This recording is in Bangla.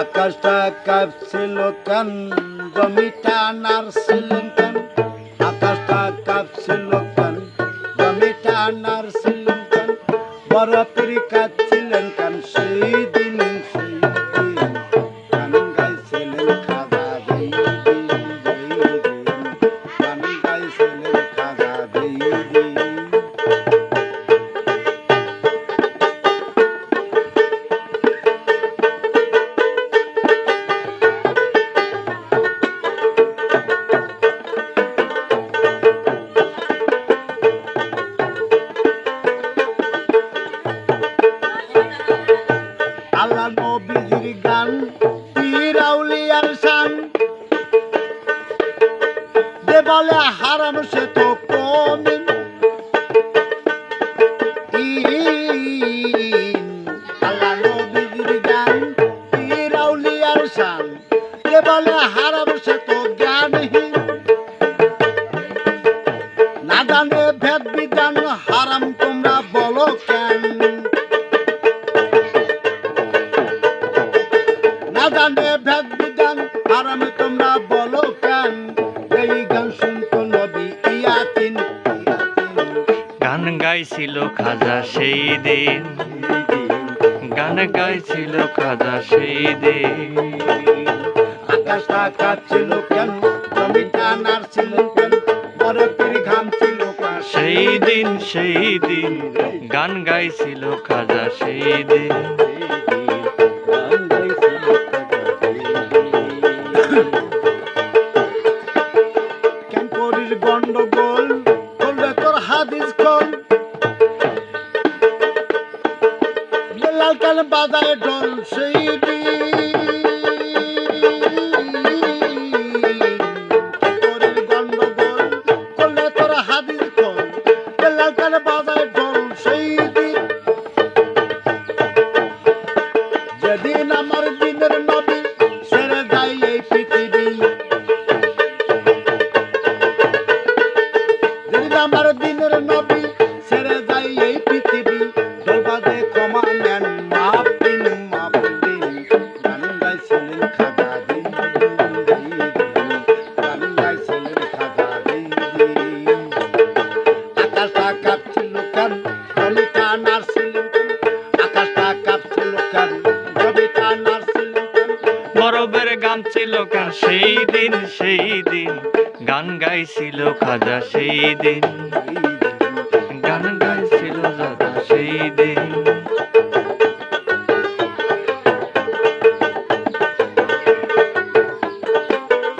আকাশটা কাঁপছিল কেন? জমিটা নাড়ছিলেন কেন? আকাশটা কাঁপছিল কেন? জমিটা নাড়ছিলেন কেন? বরফের কাঁদছিলেন কেন? সেই দিন সেই দিন দিন বলে হারাম সে তো যে বলে হারাম সে তো জ্ঞানহীন না জানে ভেদ বিধান, হারাম তোমরা বলো কেন না জানে ভেদ বিধান আরামে তোমরা বলো গাইছিল খাজা সেই দিন। গান গাইছিল খাজা সেই দিন। আকাশটা কাঁপছিল কেন? জমিটা নাড়ছিল কেন? বরফের ঘাম ছিল সেই দিন সেই দিন গান গাইছিল খাজা সেই দিন। গন্ডগোল সেই দিন। যেদিন আমার গান ছিল কেন সেই দিন সেই দিন। গান গাইছিল খাজা সেই দিন। গান গাইছিল দাদা সেই দিন।